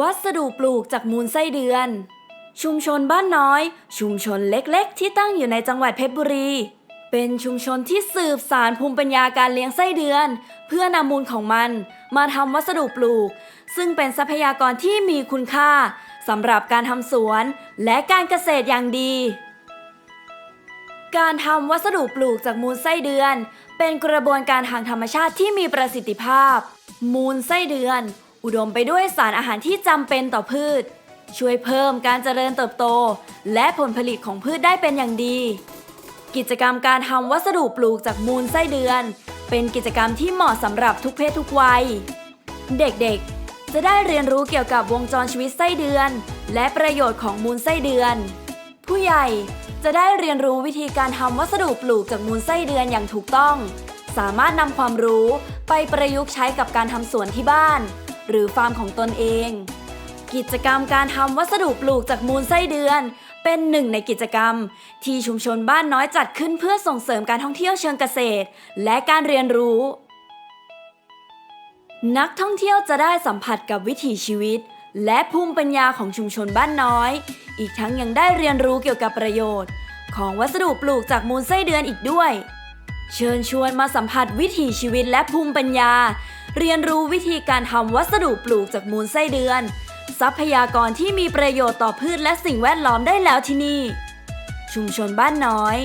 วัสดุปลูกจากมูลไส้เดือน ชุมชนบ้านน้อย ชุมชนเล็กๆ ที่ตั้งอยู่ในจังหวัดเพชรบุรี เป็นชุมชนที่สืบสารภูมิปัญญาการเลี้ยงไส้เดือน เพื่อนำมูลของมัน มาทำวัสดุปลูก ซึ่งเป็นทรัพยากรที่มีคุณค่าสำหรับการทำสวนและการเกษตรอย่างดี การทำวัสดุปลูกจากมูลไส้เดือน เป็นกระบวนการทางธรรมชาติที่มีประสิทธิภาพ มูลไส้เดือน อุดมไปด้วยสารอาหารที่จำเป็นต่อพืช ช่วยเพิ่มการเจริญเติบโต และผลผลิตของพืชได้เป็นอย่างดี กิจกรรมการทำวัสดุปลูกจากมูลไส้เดือน เป็นกิจกรรมที่เหมาะสำหรับทุกเพศทุกวัย เด็กๆ จะได้เรียนรู้เกี่ยวกับวงจรชีวิตไส้เดือน และประโยชน์ของมูลไส้เดือน ผู้ใหญ่จะได้เรียนรู้วิธีการทำวัสดุปลูกจากมูลไส้เดือนอย่างถูกต้อง สามารถนำความรู้ไปประยุกต์ใช้กับการทำสวนที่บ้าน หรือฟาร์มของตนเอง กิจกรรมการทำวัสดุปลูกจากมูลไส้เดือน เป็นหนึ่งในกิจกรรม ที่ชุมชนบ้านน้อยจัดขึ้นเพื่อส่งเสริมการท่องเที่ยวเชิงเกษตร และการเรียนรู้ นักท่องเที่ยวจะได้สัมผัสกับวิถีชีวิต และภูมิปัญญาของชุมชนบ้านน้อย อีกทั้งยังได้เรียนรู้เกี่ยวกับประโยชน์ ของวัสดุปลูกจากมูลไส้เดือนอีกด้วย เชิญชวนมาสัมผัสวิถีชีวิตและภูมิปัญญา เรียนรู้วิธีการทำวัสดุปลูกจากมูลไส้เดือน ทรัพยากรที่มีประโยชน์ต่อพืชและสิ่งแวดล้อมได้แล้วที่นี่ ชุมชนบ้านน้อย